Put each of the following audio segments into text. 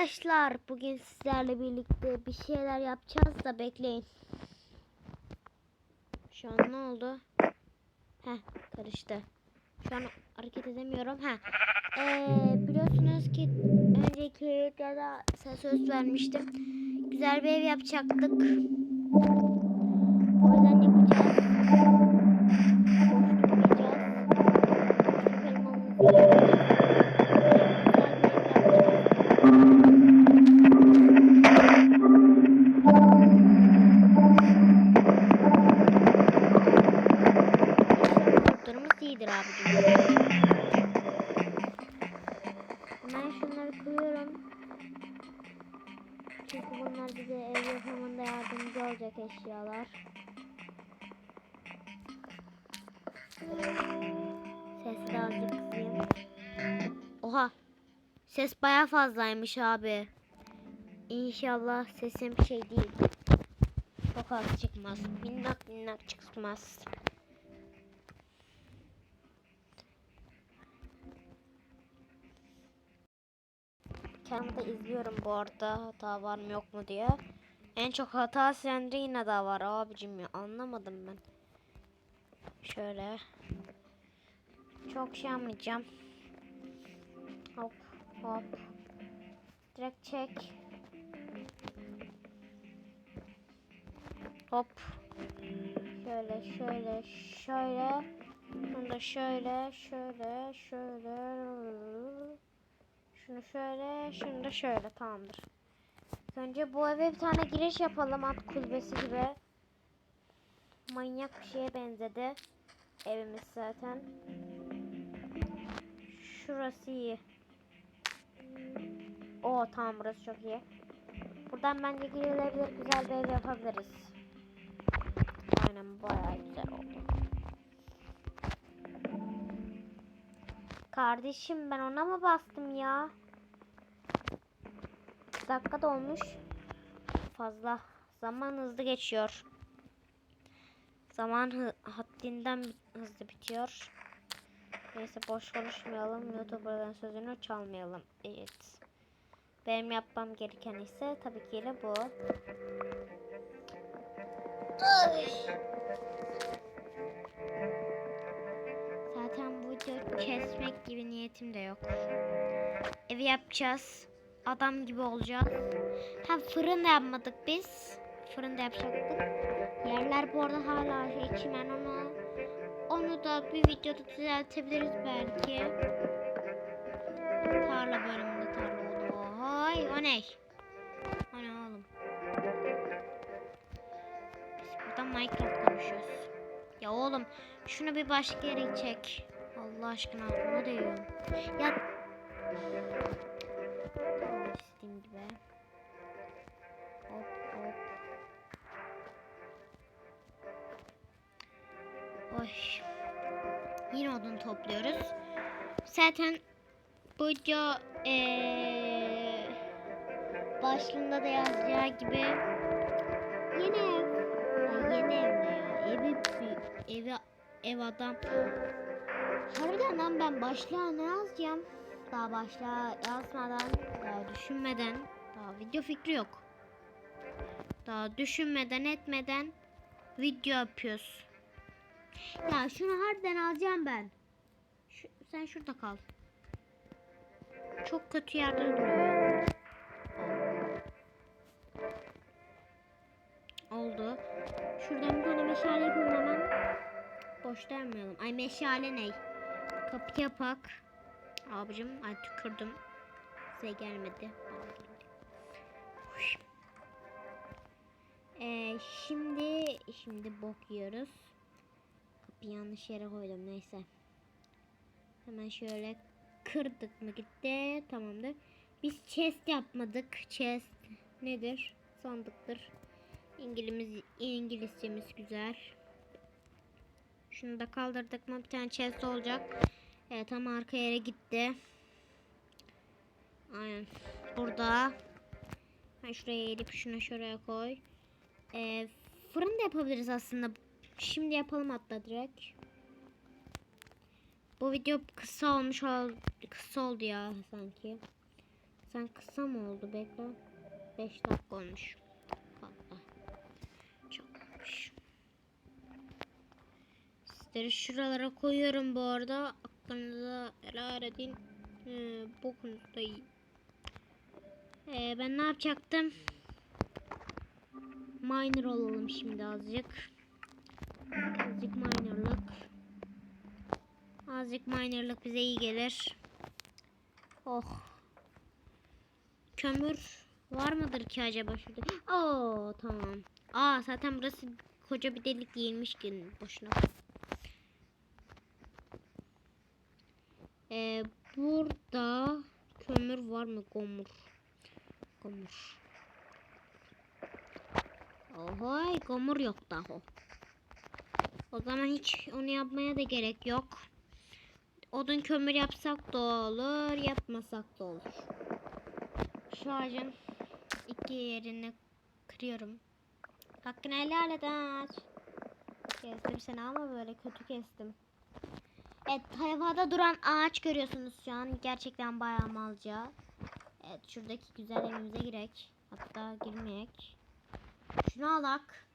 arkadaşlar. Bugün sizlerle birlikte bir şeyler yapacağız da bekleyin. Şu an ne oldu? Heh karıştı. Şu an hareket edemiyorum. Heh. Ee, biliyorsunuz ki önceki videoda size söz vermiştim. Güzel bir ev yapacaktık. O yüzden yapacağız. Boş durmayacağız. Eşyalar. Sesi de azıcık kısayım. Oha. Ses baya fazlaymış abi. İnşallah sesim şey değil. Çok az çıkmaz. Minnak minnak çıkmaz. Kendimi izliyorum bu arada hata var mı yok mu diye. En çok hata sende yine daha var abicim ya anlamadım ben. Şöyle. Çok şey yapmayacağım. Hop hop. Direkt çek. Hop. Şöyle şöyle şöyle. Bunu da şöyle şöyle şöyle. Şunu şöyle şunu da şöyle tamamdır. Önce bu eve bir tane giriş yapalım at kulübesi gibi. Manyak bir şeye benzedi. Evimiz zaten. Şurası iyi. O tamam burası çok iyi. Buradan bence girilebilir güzel bir ev yapabiliriz. Aynen bayağı güzel oldu. Kardeşim ben ona mı bastım ya? Dakika dolmuş. Fazla. Zaman hızlı geçiyor. Zaman hı haddinden hızlı bitiyor. Neyse boş konuşmayalım. YouTuber'dan sözünü çalmayalım. Evet. Benim yapmam gereken ise tabii ki de bu. Ay. Zaten bu videoyu kesmek gibi niyetim de yok. Evi yapacağız. Adam gibi olacağız. Ha fırın da yapmadık biz. Fırın da yapacaktık. Yerler bu arada hala şey çimen onu onu da bir videoda düzeltebiliriz belki. Tarla bölümünde tarla oldu. Hay o ne? O ne oğlum? Biz burada Minecraft konuşuyoruz. Ya oğlum şunu bir başka yere çek. Allah aşkına ne diyor? Ya istediğim gibi. Hop hop. Oy. Yine odun topluyoruz. Zaten bu video eee başlığında da yazacağı gibi yeni ev. Ay, yeni ev ne ya? Evi, evi, ev adam. Harbiden lan ben başlığa ne yazacağım? Daha başlığa yazmadan, daha düşünmeden, daha video fikri yok. Daha düşünmeden etmeden video yapıyoruz. Ya şunu harbiden alacağım ben. Şu, sen şurada kal. Çok kötü yerde duruyor. Oldu. Şuradan bir tane meşale yapalım hemen. Boş vermeyelim. Ay meşale ne? Kapı yapak. Abicim ay tükürdüm. Size gelmedi. Ee, şimdi şimdi bok yiyoruz. Kapıyı yanlış yere koydum neyse. Hemen şöyle kırdık mı gitti tamamdır. Biz chest yapmadık. Chest nedir? Sandıktır. İngilizcemiz, İngilizcemiz güzel. Şunu da kaldırdık mı bir tane chest olacak. Evet tam arka yere gitti. Aynen. Burada. Ben şuraya eğilip şunu şuraya koy. Ee, fırın da yapabiliriz aslında. Şimdi yapalım hatta direkt. Bu video kısa olmuş ol kısa oldu ya sanki. Sen kısa mı oldu bekle. 5 dakika olmuş. Valla. Çok olmuş. Sizleri şuralara koyuyorum bu arada. Aklınıza helal edin. Ee, bokunuzda yiyin. Ee, ben ne yapacaktım? Miner olalım şimdi azıcık. Azıcık minerlık. Azıcık minerlık bize iyi gelir. Oh. Kömür var mıdır ki acaba şurada? Oo tamam. Aa zaten burası koca bir delik değilmiş ki boşuna. Ee, burada kömür var mı? Gomur. Gomur. Oho, gomur yok daha. O zaman hiç onu yapmaya da gerek yok. Odun kömür yapsak da olur, yapmasak da olur. Şu ağacın iki yerini kırıyorum. Hakkını helal et ağaç. Kestim seni ama böyle kötü kestim. Evet havada duran ağaç görüyorsunuz şu an. Gerçekten bayağı malca. Evet şuradaki güzel evimize girek. Hatta girmeyek. Şunu alak.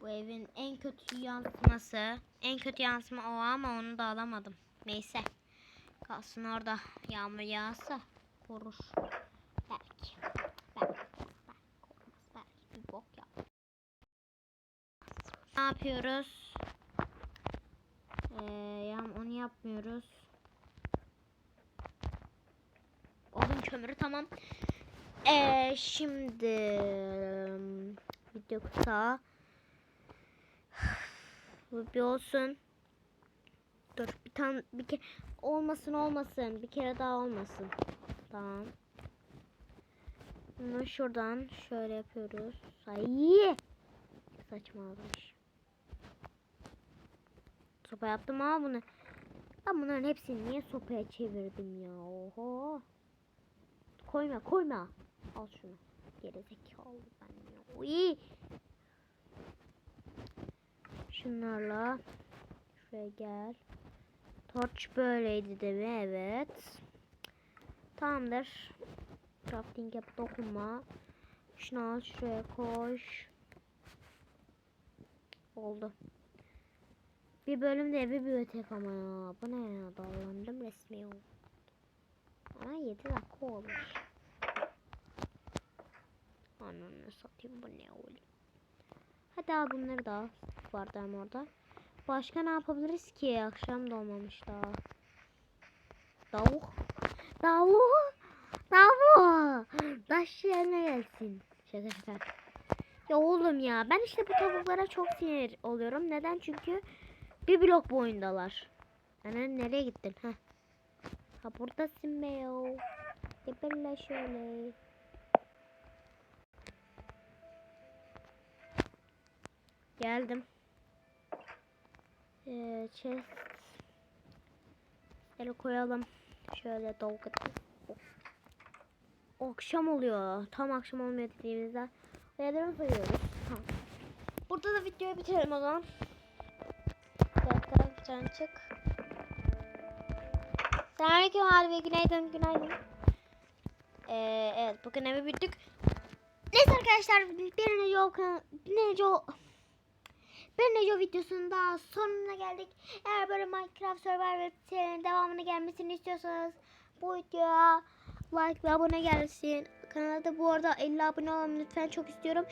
Bu evin en kötü yansıması. En kötü yansıma o ama onu da alamadım. Neyse. Kalsın orada. Yağmur yağsa korur. Belki. Belki. Belki. Belki bir bok yap. Ne yapıyoruz? Ee, yağm onu yapmıyoruz. Odun kömürü tamam. Ee, şimdi video kısa. Bu bir olsun. Dur bir tane bir kere olmasın olmasın. Bir kere daha olmasın. Tamam. Bunu şuradan şöyle yapıyoruz. Ay! Saçmalamış. Sopa yaptım ama bunu. Ben bunların hepsini niye sopaya çevirdim ya? Oho. Koyma koyma. Al şunu. Gerizekalı ben ya. Uy. Şunlarla şuraya gel. Torch böyleydi değil mi? Evet. Tamamdır. Crafting yap dokunma. Şunu al şuraya koş. Oldu. Bir bölümde evi büyütek ama ya. Bu ne ya? Dallandım resmi oldu. Ama 7 dakika olmuş. Ananı satayım bu ne oluyor? Hadi al bunları da al. Bardağım orada. Başka ne yapabiliriz ki? Akşam da olmamış daha. Tavuk. Tavuk. Tavuk. Taş yerine gelsin. Şaka şaka. Ya oğlum ya ben işte bu tavuklara çok sinir oluyorum. Neden? Çünkü bir blok boyundalar. Yani nereye gittin? Heh. Ha buradasın be yo. Geberle şöyle. Geldim. Ee, chest. Ele koyalım. Şöyle dolgu. Akşam oluyor. Tam akşam olmuyor dediğimizde. Uyarı koyuyoruz. Tamam. Burada da videoyu bitirelim o zaman. Tane çık. Selamünaleyküm abi. Günaydın. Günaydın. Ee, evet bugün evi bittik. Neyse arkadaşlar bir Neco bir Neco bir Neco videosunun daha sonuna geldik. Eğer böyle Minecraft Survivor serinin devamını gelmesini istiyorsanız bu videoya like ve abone gelsin. Kanalda bu arada 50 abone olmamı lütfen çok istiyorum.